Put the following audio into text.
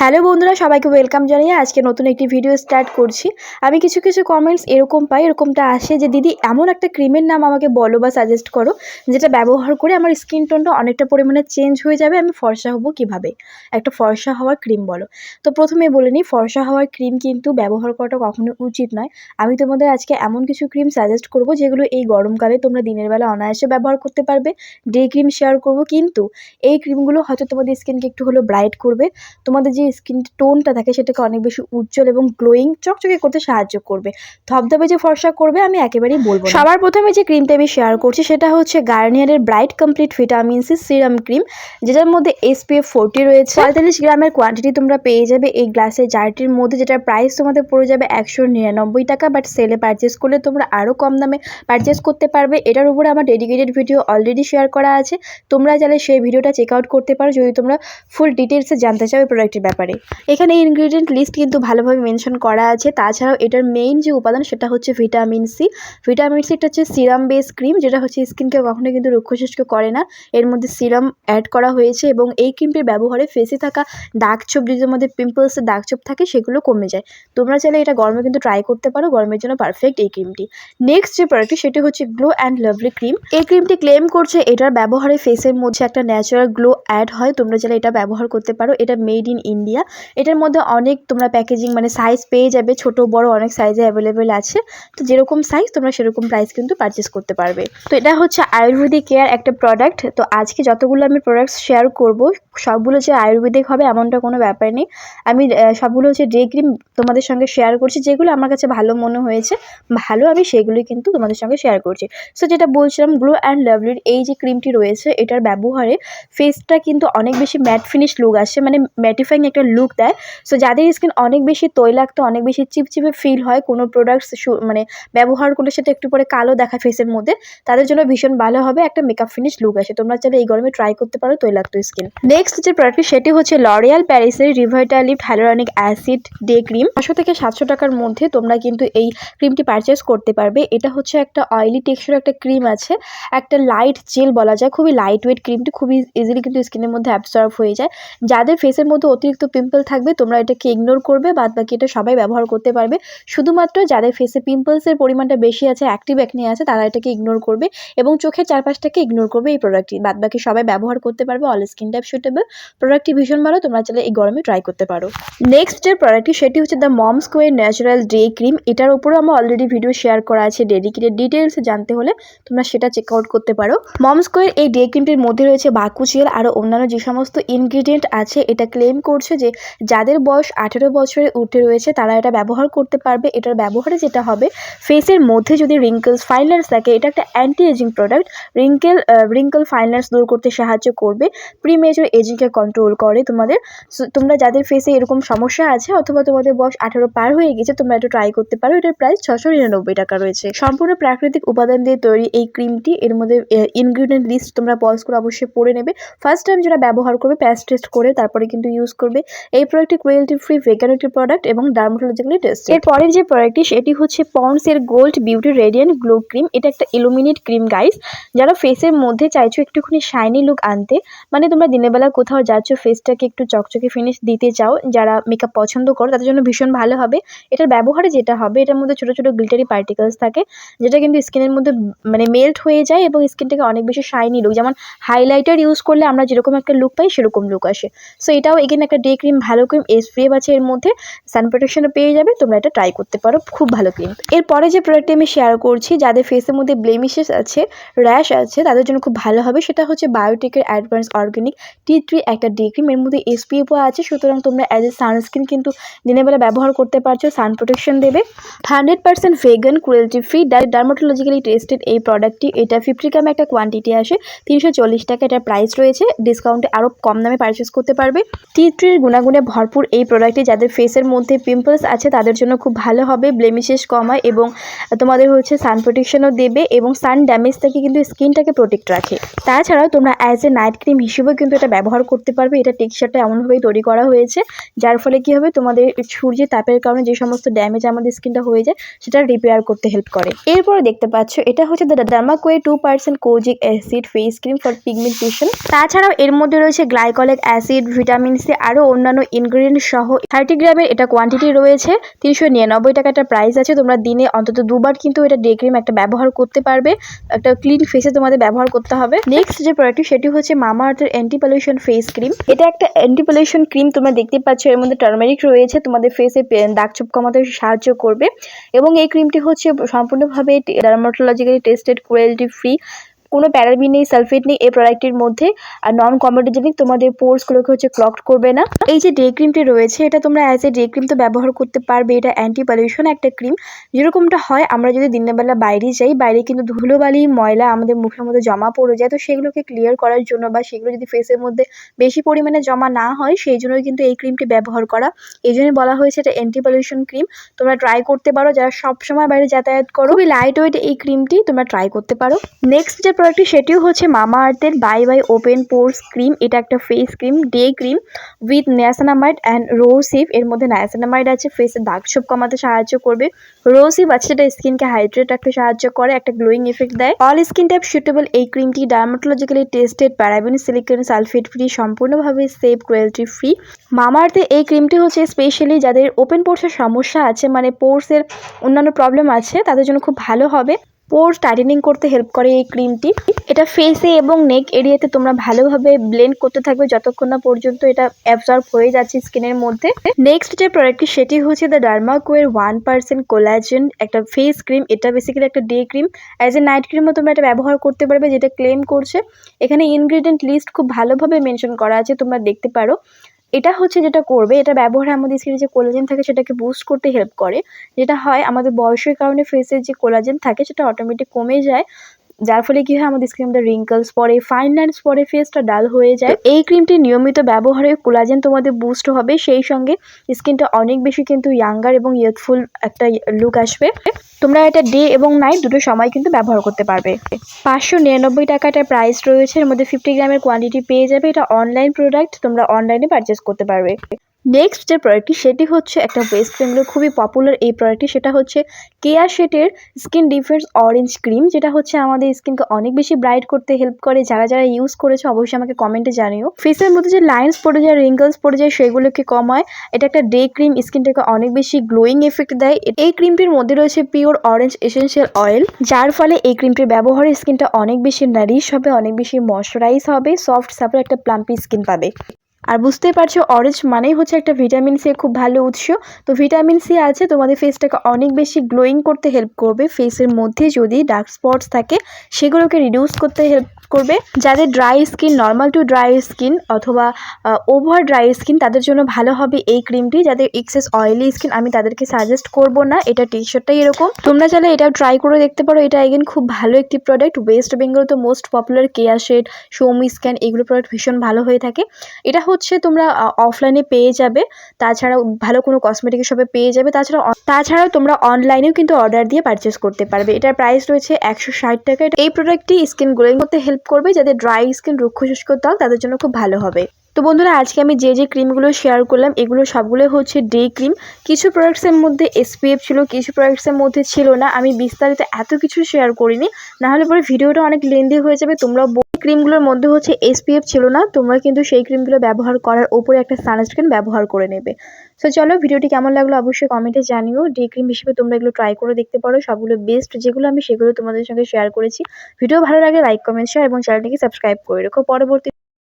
Hello বন্ধুরা, সবাইকে welcome জানিয়ে আজকে নতুন একটি ভিডিও স্টার্ট করছি। আমি কিছু কিছু কমেন্টস এরকম পাই, এরকমটা আসে যে, দিদি, এমন একটা ক্রিমের নাম আমাকে বলো বা সাজেস্ট করো, যেটা ব্যবহার করে আমার স্কিন টোনটা অনেকটা পরিমাণে চেঞ্জ হয়ে যাবে, আমি ফর্সা হব কীভাবে? একটা ফর্সা হওয়ার ক্রিম বলো। তো প্রথমে বলে নিই, ফর্সা হওয়ার ক্রিম কিন্তু ব্যবহার করাটা কখনো উচিত নয়। আমি তোমাদের আজকে এমন কিছু ক্রিম সাজেস্ট করব, যেগুলো এই গরমকালে তোমরা দিনের বেলা অনায়াসে ব্যবহার করতে পারবে। ডে ক্রিম শেয়ার করব, কিন্তু এই ক্রিমগুলো হয়তো তোমাদের স্কিনকে একটু হলেও ব্রাইট করবে। তোমাদের যে স্কিন টোনটা থাকে সেটাকে অনেক বেশি উজ্জ্বল এবং গ্লোয়িং চকচকে করতে সাহায্য করবে। ধবধবে যে ফর্সা করবে আমি একেবারেই বলব সবার প্রথমে যে ক্রিমটা আমি শেয়ার করছি সেটা হচ্ছে গার্নিয়ারের bright complete vitamin C serum cream যেটার মধ্যে এসপিএফ ফোরটি রয়েছে। পঁয়তাল্লিশ গ্রামের কোয়ান্টিটি তোমরা পেয়ে যাবে এই গ্লাসের জারটির মধ্যে যেটার প্রাইস তোমাদের পড়ে যাবে একশো নিরানব্বই টাকা। বাট সেলে পারচেস করলে তোমরা আরও কম দামে পারচেস করতে পারবে। এটার উপরে আমার ডেডিকেটেড ভিডিও অলরেডি শেয়ার করা আছে। তোমরা চাইলে সেই ভিডিওটা চেক আউট করতে পারো। যদি তোমরা ফুল ডিটেলসে জানতে চাও এই প্রোডাক্টের ব্যাপারে। এখানে ইনগ্রিডিয়েন্ট লিস্ট কিন্তু ভালোভাবে মেনশন করা আছে। তাছাড়াও এটার মেইন যে উপাদান সেটা হচ্ছে ভিটামিন সি ভিটামিন সি এটা হচ্ছে সিরাম বেস ক্রিম যেটা হচ্ছে স্কিনকে কখনো কিন্তু রুক্ষশুষ্ক করে না। এর মধ্যে সিরাম অ্যাড করা হয়েছে এবং এই ক্রিমটির ব্যবহারে ফেসে থাকা দাগ ছোপ, যদি আমাদের পিম্পলসের দাগ ছোপ থাকে, সেগুলো কমে যায়। তোমরা চাইলে এটা গরমে কিন্তু ট্রাই করতে পারো। গরমের জন্য পারফেক্ট এই ক্রিমটি নেক্সট যে প্রোডাক্টটি সেটি হচ্ছে গ্লো অ্যান্ড লাভলি ক্রিম এই ক্রিমটি ক্লেম করছে এটার ব্যবহারে ফেসের মধ্যে একটা ন্যাচারাল গ্লো অ্যাড হয়। তোমরা চাইলে এটা ব্যবহার করতে পারো। এটা মেড ইন ইন্ডিয়া এটার মধ্যে অনেক তোমরা প্যাকেজিং মানে সাইজ পেয়ে যাবে, ছোট, বড় অনেক সাইজে অ্যাভেলেবেল আছে। তো যেরকম সাইজ তোমরা সেরকম প্রাইস কিন্তু পারচেস করতে পারবে। তো এটা হচ্ছে আয়ুর্বেদিক কেয়ার একটা প্রোডাক্ট তো আজকে যতগুলো আমি প্রোডাক্টস শেয়ার করব, সবগুলো যে আয়ুর্বেদিক হবে এমনটা কোনো ব্যাপার নেই। আমি সবগুলো হচ্ছে ডে ক্রিম তোমাদের সঙ্গে শেয়ার করছি, যেগুলো আমার কাছে ভালো মনে হয়েছে, ভালো আমি সেগুলোই কিন্তু তোমাদের সঙ্গে শেয়ার করছি। সো যেটা বলছিলাম গ্লো অ্যান্ড লাভলির এই যে ক্রিমটি রয়েছে, এটার ব্যবহারে ফেসটা কিন্তু অনেক বেশি ম্যাট ফিনিশ লুক আসে মানে ম্যাটিফাইং একটা লুক দেয়। সো যাদের স্কিন অনেক বেশি তৈলাক্ত, অনেক বেশি চিপচিপে ফিল হয়, কোনো প্রোডাক্টস মানে ব্যবহার করলে সেটা একটু পরে কালো দেখা ফেসের মধ্যে, তাদের জন্য ভীষণ ভালো হবে একটা মেকআপ ফিনিশ লুক আসে। তোমরা চাইলে এই গরমে ট্রাই করতে পারো তৈলাক্ত স্কিন নেক্সট যে প্রোডাক্টটি সেটি হচ্ছে লরিয়াল প্যারিসের Revitalift hyaluronic acid day cream পাঁচশো থেকে সাতশো টাকার মধ্যে তোমরা কিন্তু এই ক্রিমটি পারচেস করতে পারবে। এটা হচ্ছে একটা অয়েলি টেক্সচার একটা ক্রিম আছে। একটা লাইট জেল বলা যায়, খুবই লাইট ওয়েট ক্রিমটি খুবই ইজিলি কিন্তু স্কিনের মধ্যে অ্যাবসর্ব হয়ে যায়। যাদের ফেসের মধ্যে অতিরিক্ত পিম্পল থাকবে, তোমরা এটাকে ইগনোর করবে বাদ বাকি এটা সবাই ব্যবহার করতে পারবে। শুধুমাত্র যাদের ফেসে পিম্পলসের পরিমাণটা বেশি আছে অ্যাক্টিভ অ্যাকনি আছে, তারা এটাকে ইগনোর করবে এবং চোখের চারপাশটাকে ইগনোর করবে এই প্রোডাক্টটি বাদ বাকি সবাই ব্যবহার করতে পারবে অল স্কিন টাইপ সুটেবল প্রোডাক্টটি ভীষণ ভালো, তোমরা চাইলে এই গরমে ট্রাই করতে পারো। নেক্সট যে প্রোডাক্টটি সেটি হচ্ছে the mom square natural day cream এটার উপরেও আমার অলরেডি ভিডিও শেয়ার করা আছে। ডেডিকেটেড ডিটেলস জানতে হলে তোমরা সেটা চেক আউট করতে পারো। মম স্কোয়ার এই ডে ক্রিমটির মধ্যে রয়েছে বাকুচিয়াল আরও অন্যান্য যে সমস্ত ইনগ্রিডিয়েন্ট আছে, এটা ক্লেম করছে যে যাদের বয়স আঠেরো বছরের উঠে রয়েছে, তারা এটা ব্যবহার করতে পারবে। এটার ব্যবহারে যেটা হবে ফেসের মধ্যে যদি রিঙ্কেলস ফাইনার্স থাকে, এটা একটা anti ageing product wrinkle wrinkle fine lines দূর করতে সাহায্য করবে। প্রি মেজর এজিংকে কন্ট্রোল করে তোমাদের। তোমরা যাদের ফেসে এরকম সমস্যা আছে, অথবা তোমাদের বয়স আঠেরো পার হয়ে গেছে, তোমরা এটা ট্রাই করতে পারো। এটার প্রাইস ছশো নিরানব্বই টাকা রয়েছে। সম্পূর্ণ প্রাকৃতিক উপাদান দিয়ে তৈরি এই ক্রিমটি এর মধ্যে ইনগ্রিডিয়েন্ট লিস্ট তোমরা পজ করে অবশ্যই পড়ে নেবে। ফার্স্ট টাইম যারা ব্যবহার করবে প্যাচ টেস্ট করে তারপরে কিন্তু ইউজ করবে। এই প্রোডাক্টটি ক্রুয়েলটি ফ্রি ভেগান একটি প্রোডাক্ট এবং ডার্মাটোলজিক্যালি টেস্ট এর পরের যে প্রোডাক্টটি সেটি হচ্ছে পন্ডস এর gold beauty radiant glow cream এটা একটা ইলুমিনেট ক্রিম গাইস যারা ফেসের মধ্যে চাইছো একটুখানি শাইনি লুক আনতে মানে তোমরা দিনের বেলা কোথাও যাচ্ছ ফেসটাকে একটু চকচকে ফিনিশ দিতে চাও, যারা মেকআপ পছন্দ করো, তাদের জন্য ভীষণ ভালো হবে। এটার ব্যবহারে যেটা হবে, এটার মধ্যে ছোটো ছোটো গ্লিটারি পার্টিকেলস থাকে, যেটা কিন্তু স্কিনের মধ্যে মানে মেল্ট হয়ে যায় এবং স্কিনটাকে অনেক বেশি শাইনি লুক যেমন হাইলাইটার ইউজ করলে আমরা যেরকম একটা লুক পাই, সেরকম লুক আসে। সো এটাও এগেন একটা ডে ক্রিম ভালো ক্রিম এসপিএফ আছে এর মধ্যে সান প্রোটেকশনও পেয়ে যাবে, তোমরা এটা ট্রাই করতে পারো, খুব ভালো ক্রিম এরপরে যে প্রোডাক্টটি আমি শেয়ার করছি, যাদের ফেসের মধ্যে ব্লেমিশেস আছে র্যাশ আছে, তাদের জন্য খুব ভালো হবে, সেটা হচ্ছে বায়োটেকের অ্যাডভান্স অর্গানিক টি থ্রি একটা ডে ক্রিম এর মধ্যে এসপিএফও আছে, সুতরাং তোমরা অ্যাজ এ সানস্ক্রিন কিন্তু দিনের বেলা ব্যবহার করতে পারছ সান প্রোটেকশন দেবে। Hundred percent vegan cruelty free dermatologically tested এই প্রোডাক্টটি এটা ফিফটি গ্রামে একটা কোয়ান্টিটি আসে, তিনশো চল্লিশ টাকা, এটার প্রাইস রয়েছে ডিসকাউন্টে আরও কম দামে পারচেস করতে পারবে। টি থ্রির গুণাগুণে ভরপুর এই প্রোডাক্টটি যাদের ফেসের মধ্যে পিম্পলস আছে, তাদের জন্য খুব ভালো হবে। ব্লেমিশেস কমায় এবং তোমাদের হচ্ছে সান প্রোটেকশনও দেবে এবং সান ড্যামেজ থেকে কিন্তু স্কিনটাকে প্রোটেক্ট রাখে। তাছাড়াও তোমরা অ্যাজ এ নাইট ক্রিম হিসেবেও কিন্তু এটা ব্যবহার করতে পারবে। এটা টেক্সচারটা এমনভাবেই তৈরি করা হয়েছে, যার ফলে কি হবে, তোমাদের সূর্যের তাপের কারণে যে সমস্ত ড্যামেজ আমাদের স্কিনটা হয়ে যায়, সেটা রিপেয়ার করতে হেল্প করে। এরপরে দেখতে পাচ্ছ, এটা হচ্ছে Dermaco two percent kojic acid face cream for pigmentation তাছাড়াও এর মধ্যে রয়েছে গ্লাইকলিক অ্যাসিড ভিটামিন সি আরও আরও অন্যান্য ইনগ্রিডিয়েন্ট সহ থার্টি গ্রামের এটা কোয়ান্টিটি রয়েছে, তিনশো নিরানব্বই টাকা একটা প্রাইস আছে, তোমরা দিনে অন্তত দুবার কিন্তু এটা ডে ক্রিম একটা ব্যবহার করতে পারবে, একটা ক্লিন ফেসে তোমাদের ব্যবহার করতে হবে। নেক্সট যে প্রোডাক্টটি সেটি হচ্ছে মামা আর্থের অ্যান্টি পলিউশন ফেস ক্রিম এটা একটা অ্যান্টি পলিউশন ক্রিম তোমরা দেখতে পাচ্ছ, এর মধ্যে টার্মারিক রয়েছে, তোমাদের ফেসে দাগ চুপ কমাতে সাহায্য করবে। এবং এই ক্রিমটি হচ্ছে সম্পূর্ণভাবে ডার্মাটোলজিক্যালি টেস্টেড ক্রুয়েলটি ফ্রি কোনো প্যারাবিন নেই, সালফেট নেই এই প্রোডাক্টটির মধ্যে। আর নন কমেডোজেনিক তোমাদের পোর্সগুলোকে হচ্ছে ক্লকড করবে না। এই যে ডে ক্রিমটি রয়েছে, এটা তোমরা অ্যাজ এ ডে ক্রিম তো ব্যবহার করতে পারবে। এটা অ্যান্টি পলিউশন একটা ক্রিম যেরকমটা হয়, আমরা যদি দিনের বেলা বাইরে যাই, বাইরে কিন্তু ধুলোবালি, ময়লা আমাদের মুখের মধ্যে জমা পড়ে যায়। তো সেগুলোকে ক্লিয়ার করার জন্য বা সেগুলো যদি ফেসের মধ্যে বেশি পরিমাণে জমা না হয়, সেই জন্যই কিন্তু এই ক্রিমটি ব্যবহার করা। এই জন্যই বলা হয়েছে এটা অ্যান্টি পলিউশন ক্রিম তোমরা ট্রাই করতে পারো। যারা সবসময় বাইরে যাতায়াত করো লাইট ওয়েট এই ক্রিমটি তোমরা ট্রাই করতে পারো। নেক্সট যে প্রোডাক্টটি সেটিও হচ্ছে মামা আর্থের bye bye open pores cream. এটা একটা face cream, day cream with niacinamide and রোসিভ এর মধ্যে ন্যাসানামাইড আছে ফেসের দাগ ছোপ কমাতে সাহায্য করবে। রোসিভ আছে, সেটা স্কিনকে হাইড্রেট রাখতে সাহায্য করে, একটা গ্লোয়িং এফেক্ট দেয়। অল স্কিন টাইপ সুটেবল এই ক্রিমটি dermatologically tested paraben silicone sulphate free সম্পূর্ণভাবে সেফ ক্রুয়েলটি ফ্রি মামাআর্থে এই ক্রিমটি হচ্ছে স্পেশালি যাদের ওপেন পোর্সের সমস্যা আছে মানে পোর্সের অন্যান্য প্রবলেম আছে, তাদের জন্য খুব ভালো হবে। পোর্স টাইটেনিং করতে হেল্প করে এই ক্রিমটি এটা ফেসে এবং নেক এরিয়াতে তোমরা ভালোভাবে ব্লেন্ড করতে থাকবে যতক্ষণ না পর্যন্ত এটা অ্যাবজর্ব হয়ে যাচ্ছে স্কিনের মধ্যে। নেক্সট যে প্রোডাক্টটি সেটি হচ্ছে দ্য ডার্মাকোয়ের ওয়ান পার্সেন্ট কোলাজেন একটা ফেস ক্রিম এটা বেসিক্যালি একটা day cream as a night ক্রিমও তোমরা এটা ব্যবহার করতে পারবে, যেটা ক্লেম করছে। এখানে ইনগ্রিডিয়েন্ট লিস্ট খুব ভালোভাবে মেনশন করা আছে, তোমরা দেখতে পারো। এটা হচ্ছে যেটা করবে, এটা ব্যবহারে আমাদের স্কিনে যে কোলাজেন থাকে সেটাকে বুস্ট করতে হেল্প করে। যেটা হয় আমাদের বয়সের কারণে ফেসের যে কোলাজেন থাকে সেটা অটোমেটিক কমে যায়। যার ফলে কি হয়? আমাদের স্কিনের মধ্যে রিঙ্কলস পরে ফাইন লাইন্স পরে ফেসটা ডাল হয়ে যায়। এই ক্রিমটি নিয়মিত ব্যবহারে কোলাজেন তোমাদের বুস্ট হবে। সেই সঙ্গে স্কিনটা অনেক বেশি কিন্তু ইয়াঙ্গার এবং ইয়ুথফুল একটা লুক আসবে। তোমরা এটা ডে এবং নাইট দুটো সময় কিন্তু ব্যবহার করতে পারবে। পাঁচশো নিরানব্বই টাকাটার প্রাইস রয়েছে। এর মধ্যে ফিফটি গ্রামের কোয়ান্টিটি পেয়ে যাবে। এটা অনলাইন প্রোডাক্ট তোমরা অনলাইনে পারচেস করতে পারবে। নেক্সট যে প্রোডাক্টটি সেটি হচ্ছে একটা ওয়েস্ট বেঙ্গলের খুবই পপুলার এই প্রোডাক্টটি সেটা হচ্ছে কেয়া শেটের স্কিন ডিফেন্স অরেঞ্জ ক্রিম যেটা হচ্ছে আমাদের স্কিনকে অনেক বেশি ব্রাইট করতে হেল্প করে। যারা যারা ইউজ করেছে, অবশ্যই আমাকে কমেন্টে জানিও। ফেসের মধ্যে যে লাইন্স পড়ে যায় রিঙ্কলস পড়ে যায়, সেগুলোকে কমায় এটা একটা ডে ক্রিম স্কিনটাকে অনেক বেশি গ্লোয়িং এফেক্ট দেয়। এই ক্রিমটির মধ্যে রয়েছে পিওর অরেঞ্জ এসেন্সিয়াল অয়েল যার ফলে এই ক্রিমটির ব্যবহারে স্কিনটা অনেক বেশি নারিশ হবে, অনেক বেশি ময়শ্চারাইজ হবে সফট সাপোর একটা প্লাম্পি স্কিন পাবে। আর বুঝতেই পারছ অরেঞ্জ মানেই হচ্ছে একটা ভিটামিন সি খুব ভালো উৎস। তো ভিটামিন সি আছে, তোমাদের ফেসটাকে অনেক বেশি গ্লোয়িং করতে হেল্প করবে। ফেসের মধ্যে যদি ডার্ক স্পটস থাকে, সেগুলোকে রিডিউস করতে হেল্প করবে, যাদের dry skin normal to dry skin অথবা ওভার ড্রাই স্কিন তাদের জন্য ভালো হবে এই ক্রিমটি যাদের এক্সেস অয়েলি স্কিন আমি তাদেরকে সাজেস্ট করব না, এটা টি শার্টটাই এরকম। তোমরা চাইলে এটা ট্রাই করে দেখতে পারো, এটা এগেন খুব ভালো একটি প্রোডাক্ট ওয়েস্ট বেঙ্গল তো মোস্ট পপুলার কেয়া শেড সৌমি স্ক্যান এগুলো প্রোডাক্ট ভীষণ ভালো হয়ে থাকে। এটা হচ্ছে তোমরা অফলাইনে পেয়ে যাবে। তাছাড়াও ভালো কোনো কসমেটিক শপে পেয়ে যাবে। তাছাড়া তাছাড়াও তোমরা অনলাইনেও কিন্তু অর্ডার দিয়ে পারচেস করতে পারবে। এটার প্রাইস রয়েছে একশো ষাট টাকা। এই প্রোডাক্টটি স্কিন গ্লোয়িং করতে হেল্প করবে যাদের ড্রাই স্কিন রুক্ষ শুষ্ক ত্বক তাদের জন্য খুব ভালো হবে। তো বন্ধুরা, আজকে আমি যে যে ক্রিমগুলো শেয়ার করলাম, এগুলো সবগুলো হচ্ছে ডে ক্রিম কিছু প্রোডাক্টসের মধ্যে এসপিএফ ছিল, কিছু প্রোডাক্টসের মধ্যে ছিল না। আমি বিস্তারিত এত কিছু শেয়ার করিনি। নাহলে পরে ভিডিওটা অনেক লেন্দি হয়ে যাবে তোমরা ক্রিমগুলোর মধ্যে হচ্ছে এসপিএফ ছিল না, তোমরা কিন্তু সেই ক্রিমগুলো ব্যবহার করার ওপরে একটা সানস্ক্রিন ব্যবহার করে নেবে। সো চলো ভিডিওটি কেমন লাগল অবশ্যই কমেন্টে জানিও। ডে ক্রিম হিসেবে তোমরা এগুলো ট্রাই করে দেখতে পারো। সবগুলো বেস্ট যেগুলো আমি সেগুলো তোমাদের সঙ্গে শেয়ার করেছি। ভিডিও ভালো লাগে লাইক কমেন্ট শেয়ার এবং চ্যানেলটিকে সাবস্ক্রাইব করে রেখো। পরবর্তী